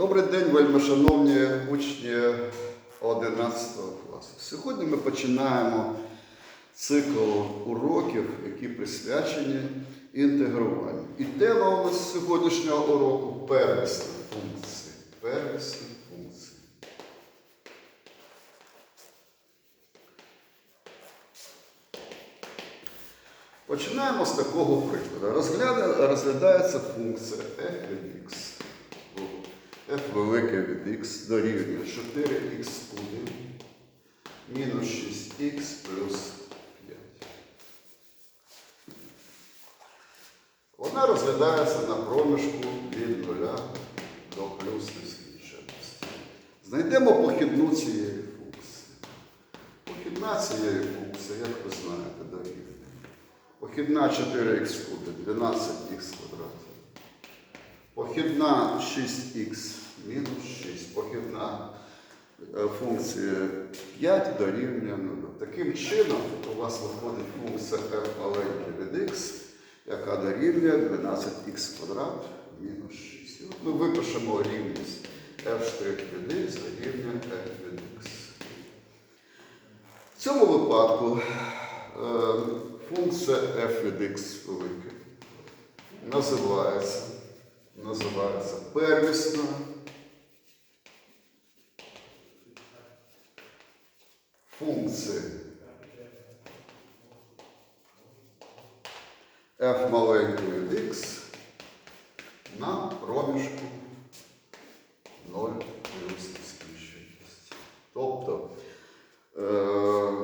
Добрий день, вельми шановні учні 11 класу. Сьогодні ми починаємо цикл уроків, які присвячені інтегруванню. І тема у нас сьогоднішнього уроку первісні функції. Первісні функції. Починаємо з такого прикладу. Розгляда- розглядається функція f від x. f велике від x дорівнює 4x кубів мінус 6x плюс 5. Вона розглядається на проміжку від 0 до плюс нескінченності. Знайдемо похідну цієї функції. Похідна цієї функції, як ви знаєте, дорівнює. Похідна 4х кубів, 12х квадратів. Похідна 6х мінус 6. Похідна е, функція 5 дорівнює 0. Таким чином у вас виходить функція f маленьке від x, яка дорівнює 12х квадрат мінус 6. І от ми випишемо рівність f' від x дорівнює f від x. В цьому випадку е, функція f від x велике називається, називається первісна функція f маленької від x на проміжку 0 плюс нескінченності. Тобто е,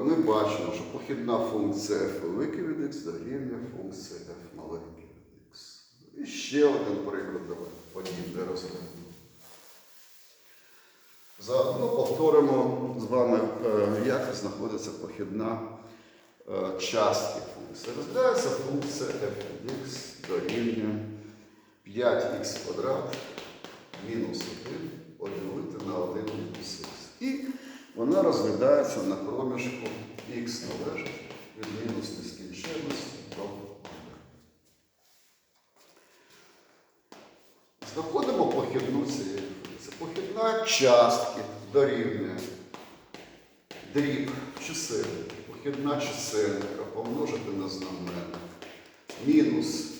ми бачимо, що похідна функція f велике від x дорівнює функція f маленьке від x. І ще один приклад давайте подібне розглянемо. Заодно повторимо з вами, е, як знаходиться похідна е, частки функції. Розглядається функція f від x дорівнює 5х квадрат мінус 1 поділити на 1 мінус х. І вона розглядається на проміжку х належить від мінус нескінченності до 0. Знаходимо похідну цієї функції. Похідна частки дорівнює дріб чисельник. Похідна чисельника помножити на знаменник. Мінус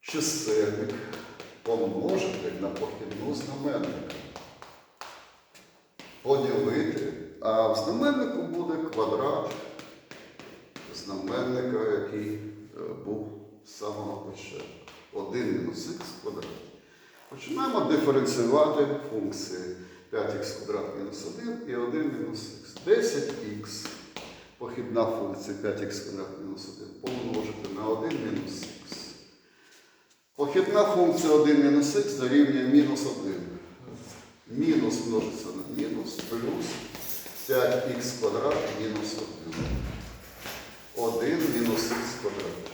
чисельник помножити на похідну знаменника. Поділити, а в знаменнику буде квадрат знаменника, який е, був з самого початку. 1 мінус х квадрат. Починаємо диференціювати функції 5х квадрат мінус 1 і 1 мінус х. 10х. Похідна функція 5х квадрат мінус 1 помножити на 1 мінус х. Похідна функція 1 мінус х дорівнює мінус 1. Мінус множиться на мінус плюс 5х квадрат мінус 1. 1 мінус х квадрат.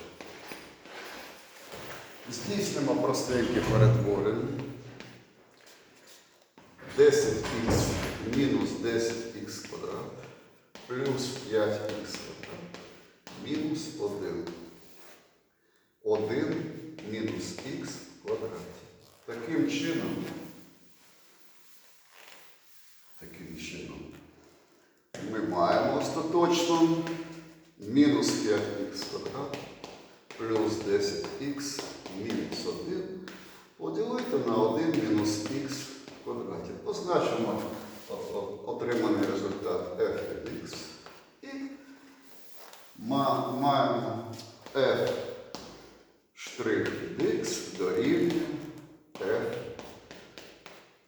Здійснимо простенькі перетворення. 10х мінус 10х квадрат плюс 5х квадрат мінус 1. 1 мінус х в квадраті. Таким чином, таким чином, ми маємо остаточно мінус 5х квадрат плюс 10х мінус 1 поділити на 1 мінус х. Позначимо отриманий результат f від х. І маємо f від х дорівнює f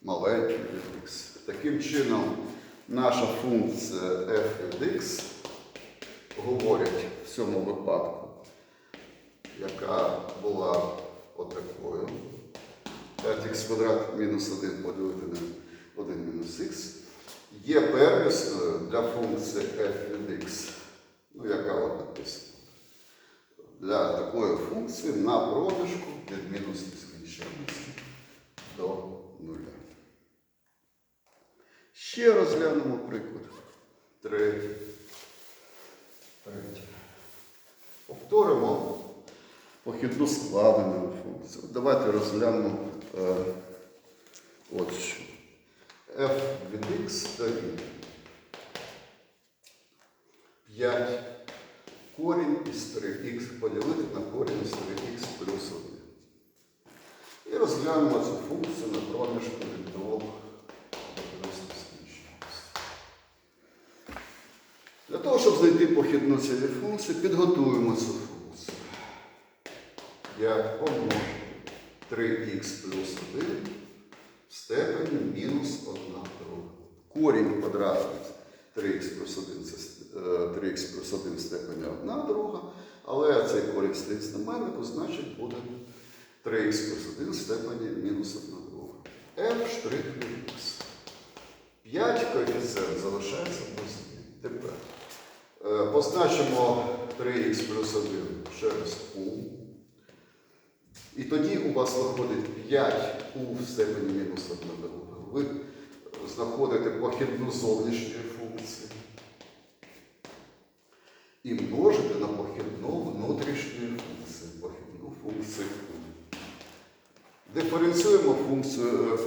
маленький від х. Таким чином, наша функція f від х говорить в цьому випадку яка була отакою. 5х квадрат мінус 1 поділити на 1 мінус х. Є первісною для функції f від x, ну, яка от написана. Для такої функції на проміжку від мінус нескінченності до нуля. Ще розглянемо приклад. Третій. Третій. Повторимо похідну складену функцію. Давайте розглянемо е, от що. F від x дорівнює 5 корінь із 3х поділити на корінь із 3х плюс 1. І розглянемо цю функцію на проміжку від 2 до. Для того, щоб знайти похідну цієї функції, підготуємо цю функцію. Я помножу 3х плюс 1 в степені мінус 1 друга. Корінь квадратний 3х плюс 1 це е, 3х плюс 1 в степені 1 друга, але цей корінь стоїть знаменнику, значить буде 3х плюс 1 в степені мінус 1 друга. f від 5 коефіцієнт залишається змін. Тепер е, позначимо 3х плюс 1 через u. І тоді у вас виходить 5 у в степені мінус 1 друга. Ви знаходите похідну зовнішньої функції і множите на похідну внутрішньої функції. Похідну функцію u. Диференціюємо функцію е,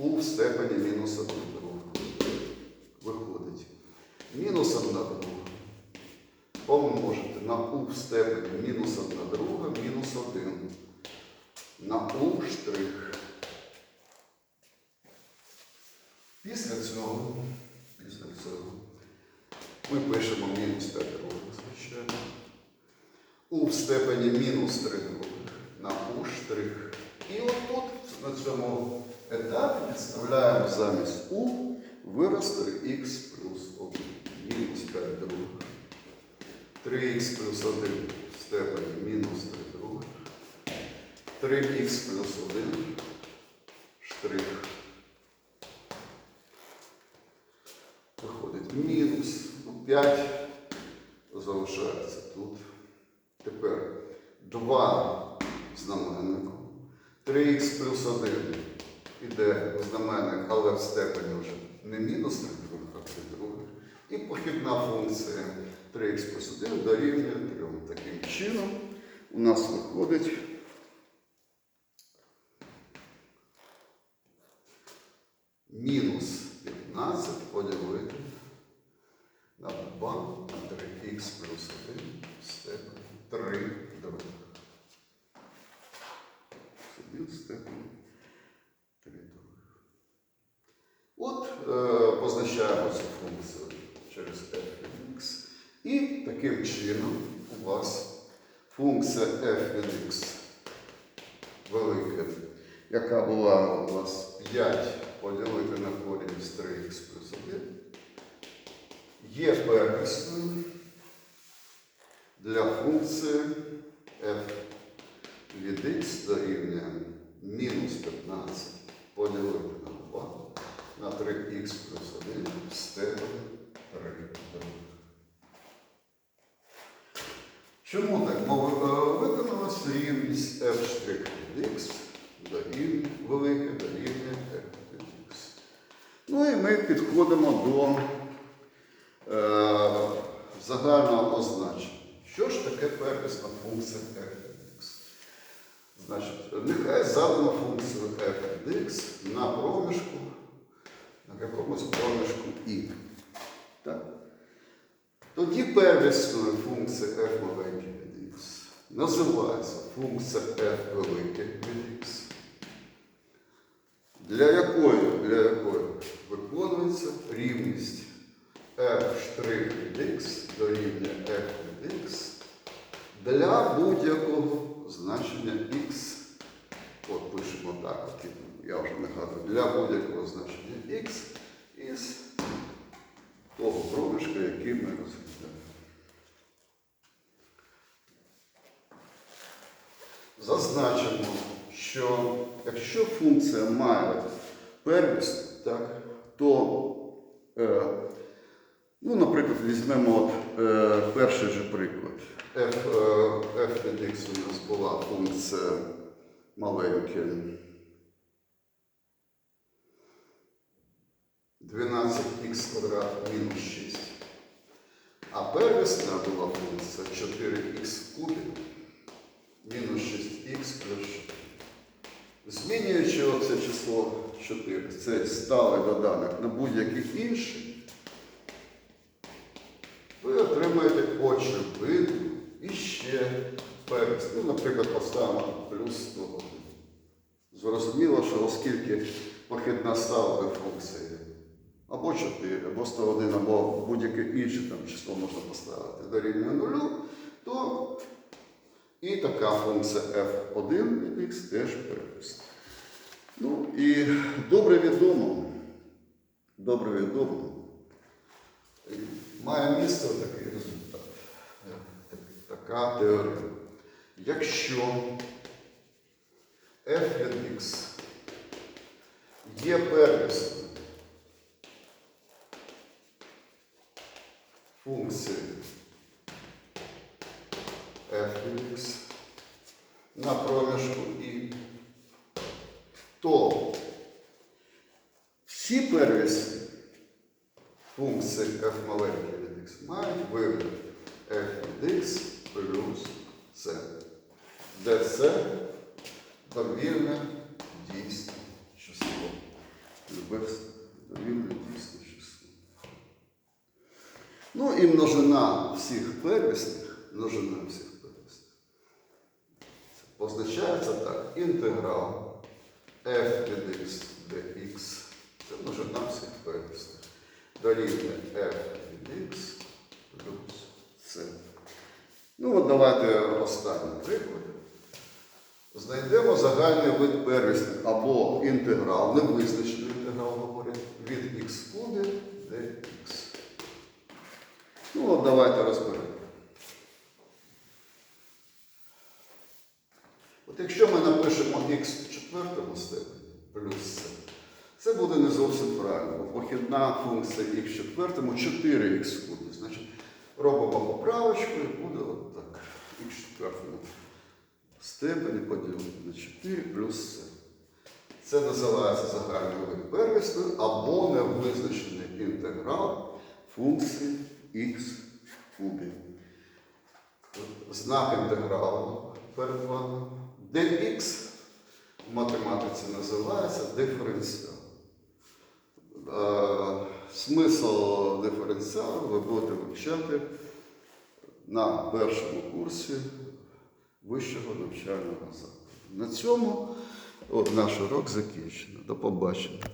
у в степені мінус 1 друга. Виходить. Мінус 1 друга. Помножити на у в степені мінус 1 друга, мінус 1 на у штрих. Після цього, після цього ми пишемо мінус 5 других, звичайно. У в степені мінус 3 других на у штрих. І отут на цьому етапі підставляємо замість у вираз 3х плюс 1. Мінус 5 других. 3х плюс 1 в степені мінус 3 других. 3х плюс 1 штрих. Виходить мінус. Ну, 5 залишається тут. Тепер 2 знаменнику. 3х плюс 1 іде знаменник, але в степені вже не мінус 3 а 3 других. І похідна функція 3х плюс 1 дорівнює 3. Таким чином у нас виходить мінус 15 поділити на 2 3х плюс 1 в степені 3 других. 1 в степені 3 других. От е, позначаємо цю функцію через f від x. І таким чином у вас функція f від x велика, яка була у вас 5 поділити на корінь з 3х плюс 1, є первісною для функції f від x дорівнює мінус 15 поділити на 2 на 3х плюс 1 в степені 3 других. Чому так? Бо е, виконалась рівність f' від x дорівнює велике дорівнює f від x. Ну і ми підходимо до е, загального означення. Що ж таке первісна функція f від x? Значить, нехай задано функцію f від x на проміжку, на якомусь проміжку і. Так? Тоді первісною функцією f маленьке від x називається функція f велике від x, для якої, для якої виконується рівність f' від x дорівнює f від x будь-якого значення x. От пишемо так, от, я вже нагадую, для будь-якого значення x із того проміжка, який ми розглядаємо. Зазначимо, що якщо функція має первісну, так, то, е, ну, наприклад, візьмемо перший же приклад. F, е, f від x у нас була функція маленька. 12х квадрат мінус 6. А первісна була функція 4х в кубі мінус 6х плюс 4. Змінюючи оце число 4, це сталий доданок на будь-який інший, ви отримаєте очевидну і ще перець. Ну, наприклад, поставимо плюс 101. Зрозуміло, що оскільки похідна ставка функції або 4, або 101, або будь-яке інше там число можна поставити дорівнює нулю, то і така функція f1 від x теж переписана. Ну і добре відомо, добре відомо, має місце такий результат, така теорема. Якщо f від x є первісною функції f від x на проміжку і, то всі первісні функції f маленький мають вигляд f від x плюс c, де c довільне дійсне число. Любе довільне дійсне число. Ну і множина всіх первісних, множина всіх первісних. Позначається так. Інтеграл f від x dx. Це множина всіх первісних. Дорівнює f x плюс c. Ну от давайте останній приклад. Знайдемо загальний вид первісних або інтеграл, невизначений інтеграл говорять, від в кубі dx. Ну от давайте розберемо. От якщо ми напишемо x в четвертому степені плюс c, це буде не зовсім правильно, похідна функція x в четвертому 4х в кубі. Значить, робимо поправочку і буде от так. x в четвертому степені поділити на 4 плюс c. Це називається загальний вид первісної або невизначений інтеграл функції в кубі. Знак інтегралу перед вами. dx в математиці називається диференціал. Е, Смисл диференціалу ви будете вивчати на першому курсі вищого навчального закладу. На цьому от, наш урок закінчено. До побачення.